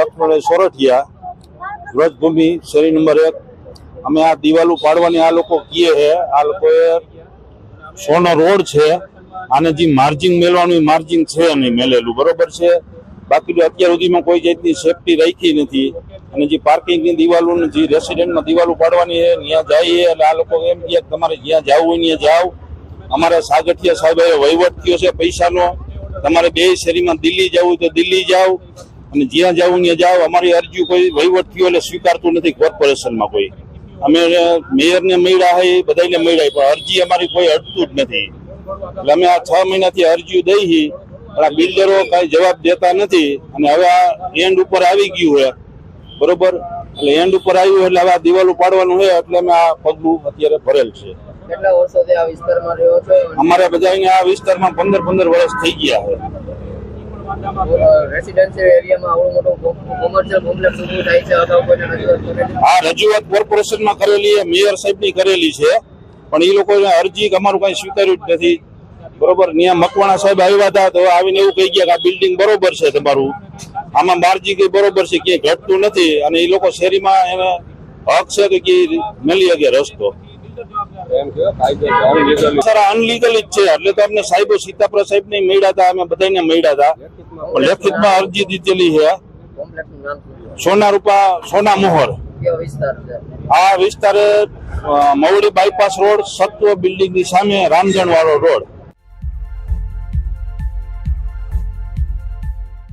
લક્ષ્મણ સોરઠિયા વ્રજભૂમિ શેરી નંબર એક. અમે આ દિવાલો પાડવાની આ લોકો કીએ છે. આ લોકોએ સોનો રોડ છે. આને જે માર્જિંગ મેળવાનું માર્જિંગ છે નહીં મેલેલું. બરોબર છે? બાકી અત્યાર સુધીમાં કોઈ જાતની સેફટી રાખી નથી. અને જે પાર્કિંગની દિવાલો જે રેસિડેન્ટમાં દિવાલો પાડવાની છે, ત્યાં જઈએ એટલે આ લોકો એમ કહે તમારે જ્યાં જવું હોય ત્યાં જાઓ. અમારે સાગઠિયા સાહેબ વહીવટ થયો છે પૈસાનો. તમારે બે શેરીમાં દિલ્હી જવું તો દિલ્હી જાઓ. અને જ્યાં જવું ત્યાં જાઓ. અમારી અરજી કોઈ વહીવટ થયો એટલે સ્વીકારતું નથી કોર્પોરેશનમાં કોઈ. અમે મેયરને મળ્યા હોય બધાને મળ્યા પણ અરજી અમારી કોઈ અડતું જ નથી. એટલે અમે આ છ મહિનાથી અરજીઓ દઈ હી પણ આ બિલ્ડરો કાંઈ જવાબ દેતા નથી. અને હવે આ એન્ડ ઉપર આવી ગયું હોય બરોબર? એટલે એન્ડ ઉપર આવ્યું એટલે હવે આ દિવાલો પાડવાનું હોય એટલે અમે આ પગલું અત્યારે ભરેલ છે. અમારે બધા આ વિસ્તારમાં પંદર પંદર વર્ષ થઈ ગયા છે આ રજૂઆત કોર્પોરેશનમાં કરેલી મેયર સાહેબની કરેલી છે. પણ એ લોકોએ અરજી અમારું કઈ સ્વીકાર્યું જ નથી. બરોબર, ત્યાં મકવાણા સાહેબ આવ્યા હતા, તો આવીને એવું કહી ગયા કે આ બિલ્ડિંગ બરોબર છે તમારું. આમાં માર્જી કઈ બરોબર છે, ક્યાંય ઘટતું નથી. અને એ લોકો શેરીમાં એને હક છે કે મળી શકે રસ્તો. સારા છે એટલે તો અમને સાહેબો સીતાપુરા સાહેબ ને મળ્યા હતા, અમે બધાને મળ્યા હતા. લેખિતમાં અરજી દીધેલી છે. સોના રૂપા સોના મોહર. આ વિસ્તાર મવડી બાયપાસ રોડ, સત્વ બિલ્ડિંગની સામે રામજણ વાળો રોડ.